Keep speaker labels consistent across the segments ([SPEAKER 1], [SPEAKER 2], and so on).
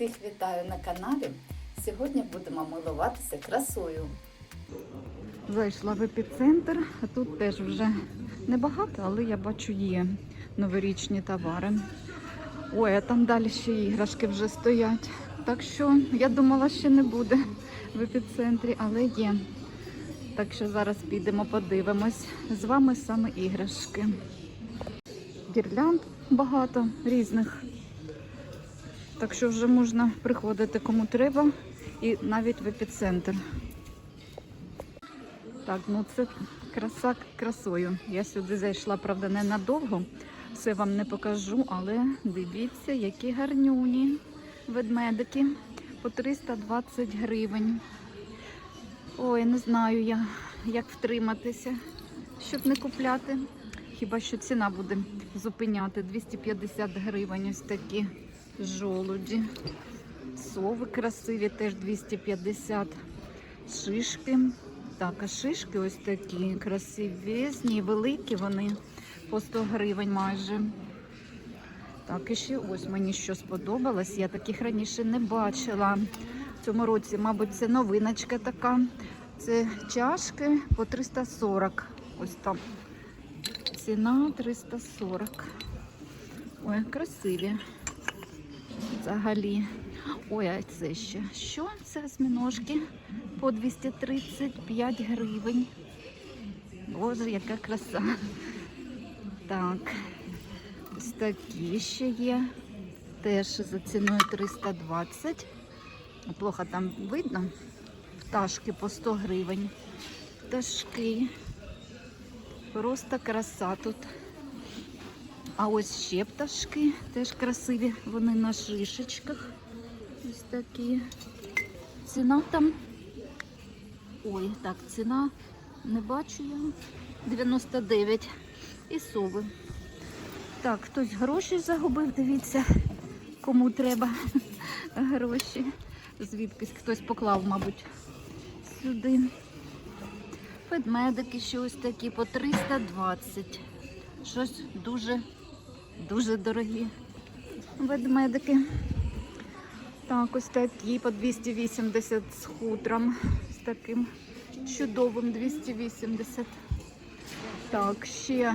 [SPEAKER 1] Всіх вітаю на каналі. Сьогодні будемо милуватися красою.
[SPEAKER 2] Зайшла в епіцентр, а тут теж вже небагато, але я бачу є новорічні товари. Ой, а там далі ще іграшки вже стоять. Так що я думала, ще не буде в епіцентрі, але є. Так що зараз підемо, подивимось. З вами саме іграшки. Гірлянд багато різних. Так що вже можна приходити кому треба і навіть в епіцентр. Так, ну це краса красою. Я сюди зайшла, правда, ненадовго. Все вам не покажу, але дивіться, які гарнюні ведмедики по 320 гривень. Ой, не знаю я, як втриматися, щоб не купляти. Хіба що ціна буде зупиняти 250 гривень ось такі жолуді. Сови красиві, теж 250 шишки. Так, а шишки ось такі красивезні, великі вони по 100 гривень майже. Так, і ще ось мені що сподобалось. Я таких раніше не бачила. В цьому році, мабуть, це новиночка така. Це чашки по 340. Ось там. Ціна 340. Ой, красиві. Взагалі. Ой, а це ще. Що? Це осьминожки по 235 гривень. Боже, яка краса. Так. Ось такі ще є. Теж за ціною 320. Плохо там видно. Пташки по 100 гривень. Пташки. Просто краса тут. А ось ще пташки теж красиві. Вони на шишечках. Ось такі. Ціна там. Ой, так, ціна не бачу я. 99. І сови. Так, хтось гроші загубив, дивіться, кому треба гроші. Звідкись хтось поклав, мабуть, сюди. Ведмедики ще ось такі по 320. Щось дуже, дуже дорогі ведмедики. Так, ось такі по 280 з хутром. З таким чудовим 280. Так, ще,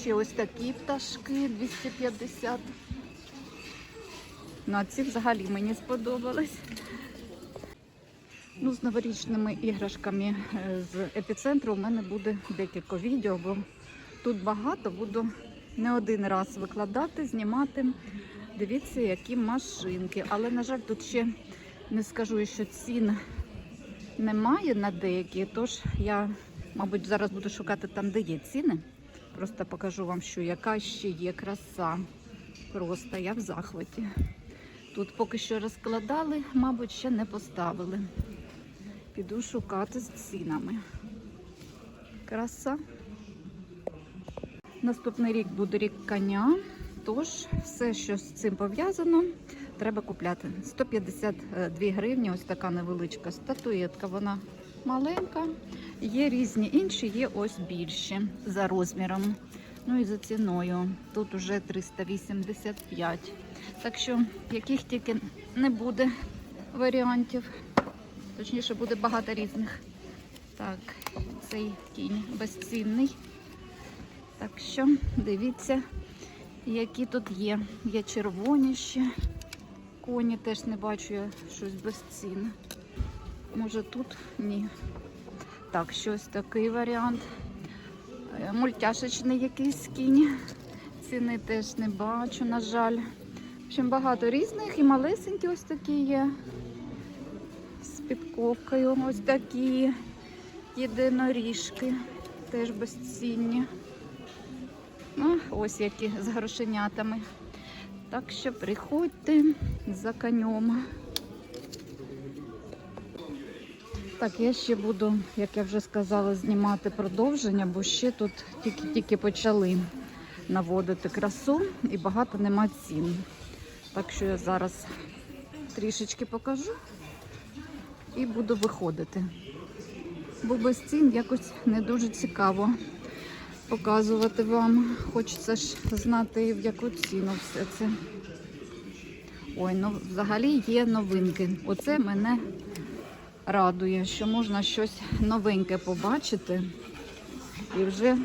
[SPEAKER 2] ще ось такі пташки 250. Ну, а ці взагалі мені сподобались. Ну, з новорічними іграшками е, з епіцентру у мене буде декілька відео, бо тут багато буду не один раз викладати, знімати. Дивіться, які машинки. Але, на жаль, тут ще не скажу, що цін немає на деякі, тож я, мабуть, зараз буду шукати там, де є ціни. Просто покажу вам, що яка ще є краса. Просто я в захваті. Тут поки що розкладали, мабуть, ще не поставили. Піду шукати з цінами. Краса. Наступний рік буде рік коня. Тож все, що з цим пов'язано, треба купляти. 152 гривні, ось така невеличка статуєтка. Вона маленька. Є різні інші, є ось більші за розміром. Ну і за ціною. Тут уже 385. Так що, яких тільки не буде варіантів. Точніше, буде багато різних. Так, цей кінь безцінний. Так що, дивіться, які тут є. Є червоні ще. Коні теж не бачу я щось безцінне. Може тут? Ні. Так, щось такий варіант. Е, Мультяшечний якийсь кінь. Ціни теж не бачу, на жаль. В общем, багато різних і малесенькі ось такі є. З підковкою ось такі. Єдиноріжки. Теж безцінні. Ну, ось які з грошенятами. Так що приходьте за конем. Так, я ще буду, як я вже сказала, знімати продовження, бо ще тут тільки-тільки почали наводити красу і багато нема цін. Так що я зараз трішечки покажу і буду виходити. Бо без цін якось не дуже цікаво показувати вам. Хочеться ж знати, в яку ціну все це. Ой, ну взагалі є новинки. Оце мене радує, що можна щось новеньке побачити і вже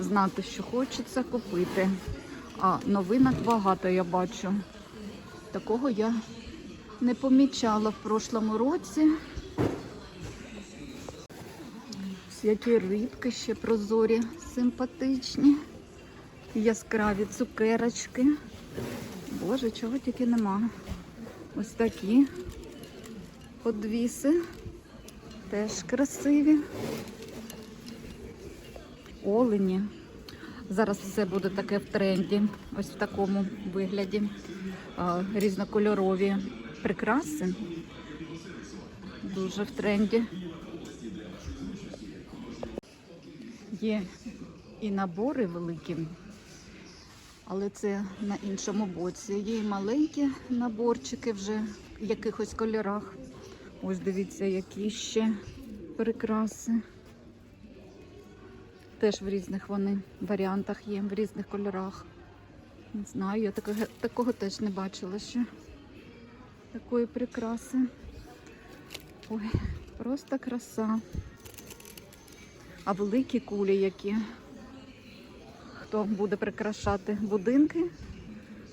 [SPEAKER 2] знати, що хочеться купити. А новинок багато я бачу. Такого я не помічала в прошлому році. Які рибки ще прозорі, симпатичні, яскраві цукерочки. Боже, чого тільки нема. Ось такі подвіси. Теж красиві. Олені. Зараз все буде таке в тренді. Ось в такому вигляді. Різнокольорові прикраси. Дуже в тренді. Є і набори великі, але це на іншому боці. Є і маленькі наборчики вже в якихось кольорах. Ось дивіться, які ще прикраси. Теж в різних вони варіантах є, в різних кольорах. Не знаю, я такого, такого теж не бачила ще. Такої прикраси. Ой, просто краса. А великі кулі які. Хто буде прикрашати будинки,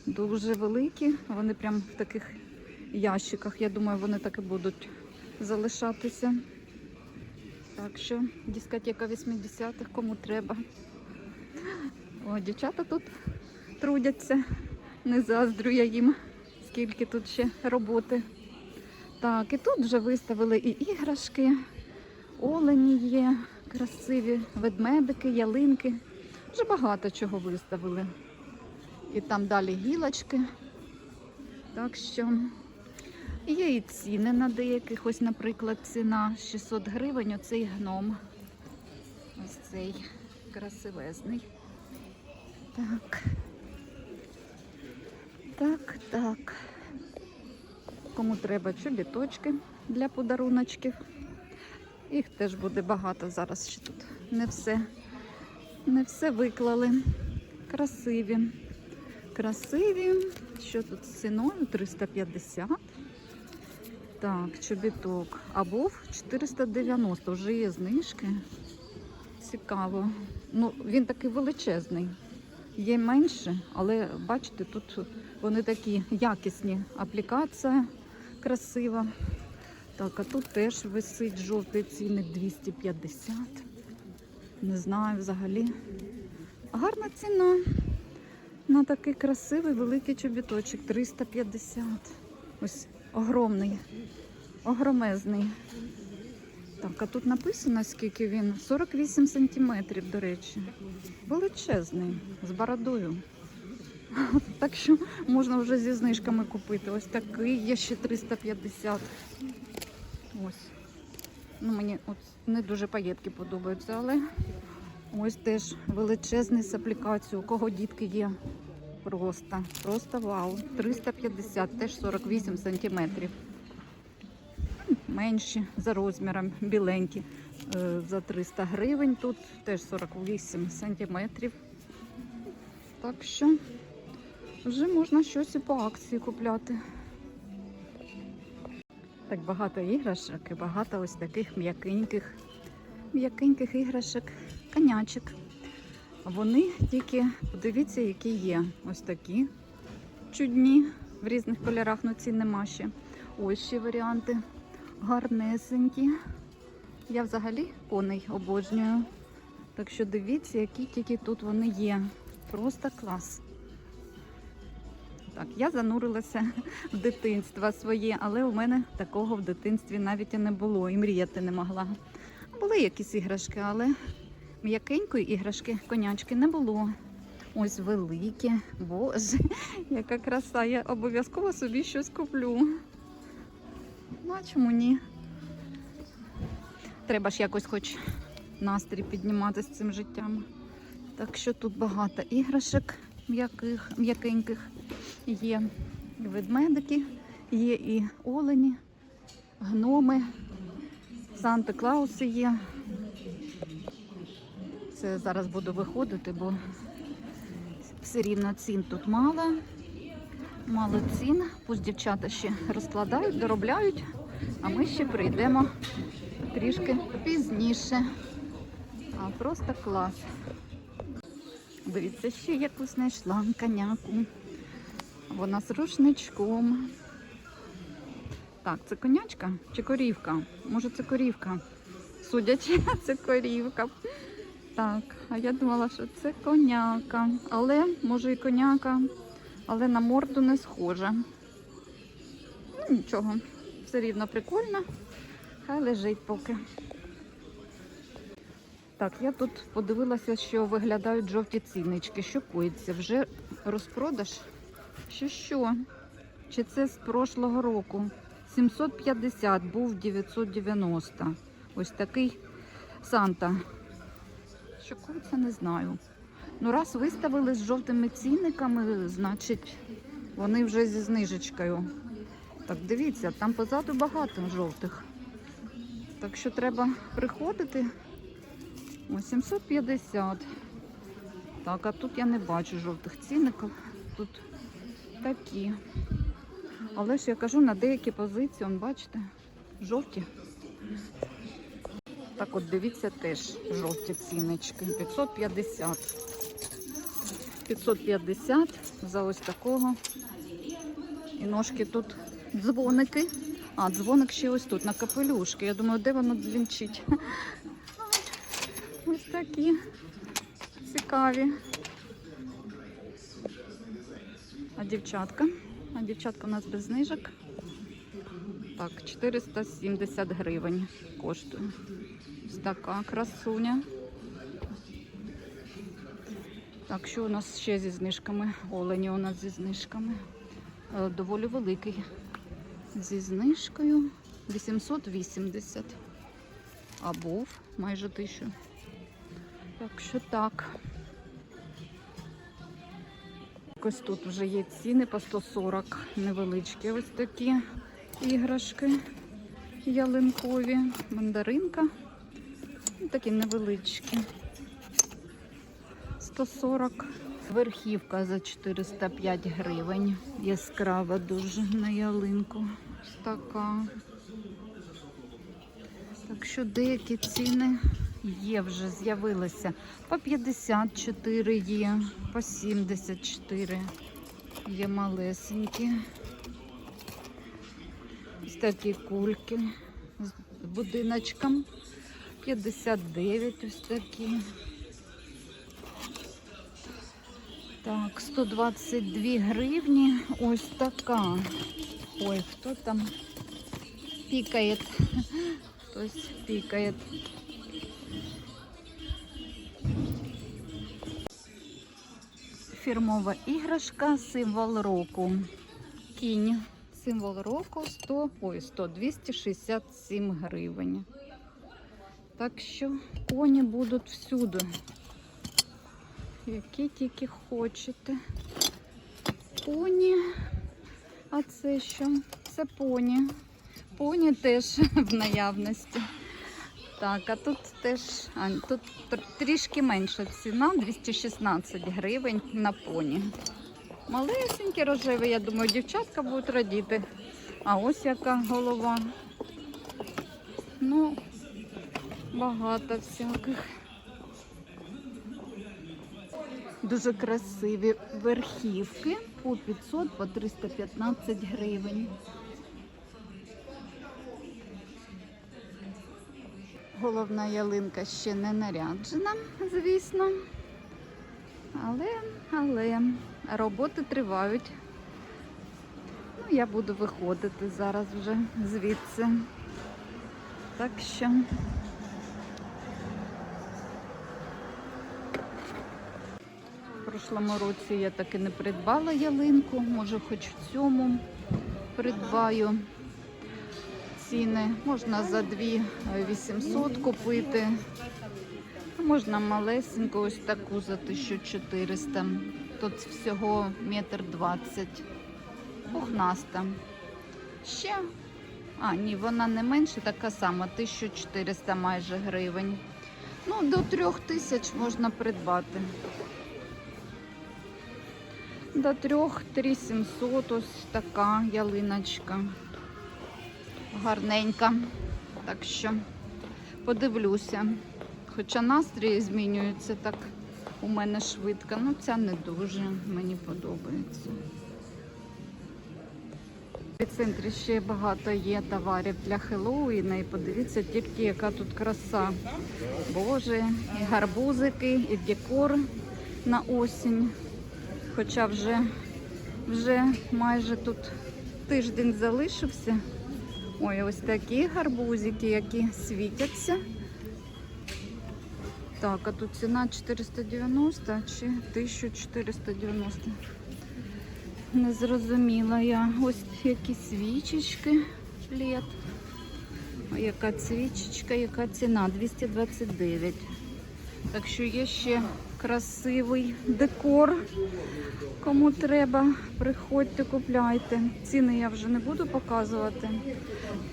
[SPEAKER 2] дуже великі. Вони прям в таких ящиках. Я думаю, вони так і будуть залишатися. Так що дискотека 80-х, кому треба. О, дівчата тут трудяться. Не заздрю я їм, скільки тут ще роботи. Так, і тут вже виставили і іграшки, олені є, красиві, ведмедики, ялинки. Вже багато чого виставили. І там далі гілочки. Так що є і ціни на деяких. Ось, наприклад, ціна 600 гривень, оцей гном. Ось цей красивезний. Так. Так, так. Кому треба чобіточки для подаруночків. Їх теж буде багато зараз ще тут. Не все, не все виклали. Красиві. Красиві. Що тут з ціною? 350. Так, чобіток. А був 490. Вже є знижки. Цікаво. Ну, він такий величезний. Є менше, але бачите, тут вони такі якісні. Аплікація красива. Так, а тут теж висить жовтий цінник 250. Не знаю взагалі. Гарна ціна на такий красивий великий чобіточок 350. Ось огромний, огромезний. Так, а тут написано, скільки він? 48 сантиметрів, до речі. Величезний, з бородою. Так що можна вже зі знижками купити. Ось такий є ще 350. Ось. Ну, мені от не дуже паєтки подобаються, але ось теж величезний з аплікацією. У кого дітки є. Просто, просто вау. 350, теж 48 сантиметрів. Менші за розміром, біленькі. Е, За 300 гривень тут теж 48 сантиметрів. Так що вже можна щось і по акції купляти. Так багато іграшок і багато ось таких м'якеньких, м'якеньких іграшок, конячок. Вони тільки, подивіться, які є. Ось такі чудні в різних кольорах, ну ці нема ще. Ось ще варіанти гарнесенькі. Я взагалі коней обожнюю. Так що дивіться, які тільки тут вони є. Просто клас. Так, я занурилася в дитинство своє, але у мене такого в дитинстві навіть і не було, і мріяти не могла. Були якісь іграшки, але м'якенької іграшки, конячки не було. Ось великі, боже, яка краса. Я обов'язково собі щось куплю. Ну, а чому ні? Треба ж якось хоч настрій піднімати з цим життям. Так що тут багато іграшок м'яких, м'якеньких є і ведмедики, є і олені, гноми, Санта-Клауси є. Це зараз буду виходити, бо все рівно цін тут мало. Мало цін, пусть дівчата ще розкладають, доробляють, а ми ще прийдемо трішки пізніше. А просто клас. Дивіться, ще яку знайшла коняку. Вона з рушничком. Так, це конячка чи корівка? Може, це корівка. Судячи, це корівка. Так, а я думала, що це коняка. Але, може, і коняка, але на морду не схожа. Ну, нічого, все рівно прикольно. Хай лежить поки. Так, я тут подивилася, що виглядають жовті ціннички. Що коїться? Вже розпродаж? Що що? Чи це з прошлого року? 750 був 990. Ось такий Санта. Що коїться, не знаю. Ну, раз виставили з жовтими цінниками, значить вони вже зі знижечкою. Так, дивіться, там позаду багато жовтих. Так що треба приходити. Ось 750. Так, а тут я не бачу жовтих цінників. Тут такі. Але ж я кажу, на деякі позиції, он, бачите, жовті. Так от дивіться теж жовті ціннички. 550. 550 за ось такого. І ножки тут дзвоники. А, дзвоник ще ось тут, на капелюшки. Я думаю, де воно блінчить? Ось такі цікаві. А дівчатка? А дівчатка у нас без знижок. Так, 470 гривень коштує. Ось така красуня. Так, що у нас ще зі знижками? Олені у нас зі знижками. Е, Доволі великий. Зі знижкою 880. А був майже тисячу. Так що так. Ось тут вже є ціни по 140 невеличкі. Ось такі іграшки ялинкові, мандаринка. Ну, Такі невеличкі. 140. Верхівка за 405 гривень. Яскрава дуже на ялинку. Така. Так що деякі ціни є вже, з'явилися. По 54 є, по 74 є малесенькі. Ось такі кульки з будиночком. 59 ось такі. Так, 122 гривні. Ось така. Ой, хто там пікає? Хтось пікає. Фірмова іграшка, символ року. Кінь. Символ року 100, ой, 100, 267 гривень. Так що коні будуть всюди. Які тільки хочете. Поні. А це що? Це поні. Поні теж в наявності. Так, а тут теж а, тут трішки менша ціна 216 гривень на поні. Малесенькі рожеві, я думаю, дівчатка будуть радіти. А ось яка голова. Ну, багато всяких. Дуже красиві верхівки по 500, по 315 гривень. Головна ялинка ще не наряджена, звісно. Але, але роботи тривають. Ну, я буду виходити зараз вже звідси. Так що. В прошлому році я таки не придбала ялинку, може хоч в цьому придбаю. Ціни можна за 2 800 купити. Можна малесеньку ось таку за 1400. Тут всього метр двадцять. Пухнаста. Ще. А, ні, вона не менше, така сама, 1400 майже гривень. Ну, до 3000 можна придбати. До трьох 3700 ось така ялиночка. Гарненька. Так що подивлюся. Хоча настрій змінюється так у мене швидко. Ну, ця не дуже мені подобається. В центрі ще багато є товарів для Хеллоуіна. І подивіться тільки, яка тут краса. Боже, і гарбузики, і декор на осінь. Хоча вже, вже майже тут тиждень залишився. Ой, ось такі гарбузики, які світяться. Так, а тут ціна 490 чи 1490. Не зрозуміла я. Ось які свічечки. Лет. Яка свічечка, яка ціна? 229. Так що є ще красивий декор. Кому треба, приходьте, купляйте. Ціни я вже не буду показувати.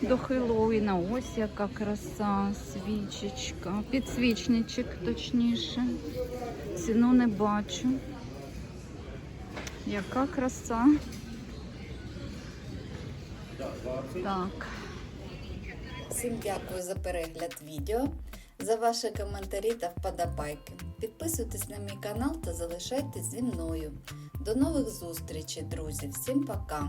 [SPEAKER 2] До Хеллоуіна ось яка краса, свічечка. Підсвічничок, точніше. Ціну не бачу. Яка краса. Так.
[SPEAKER 1] Всім дякую за перегляд відео, за ваші коментарі та вподобайки. Підписуйтесь на мій канал та залишайтесь зі мною. До нових зустрічей, друзі! Всім пока!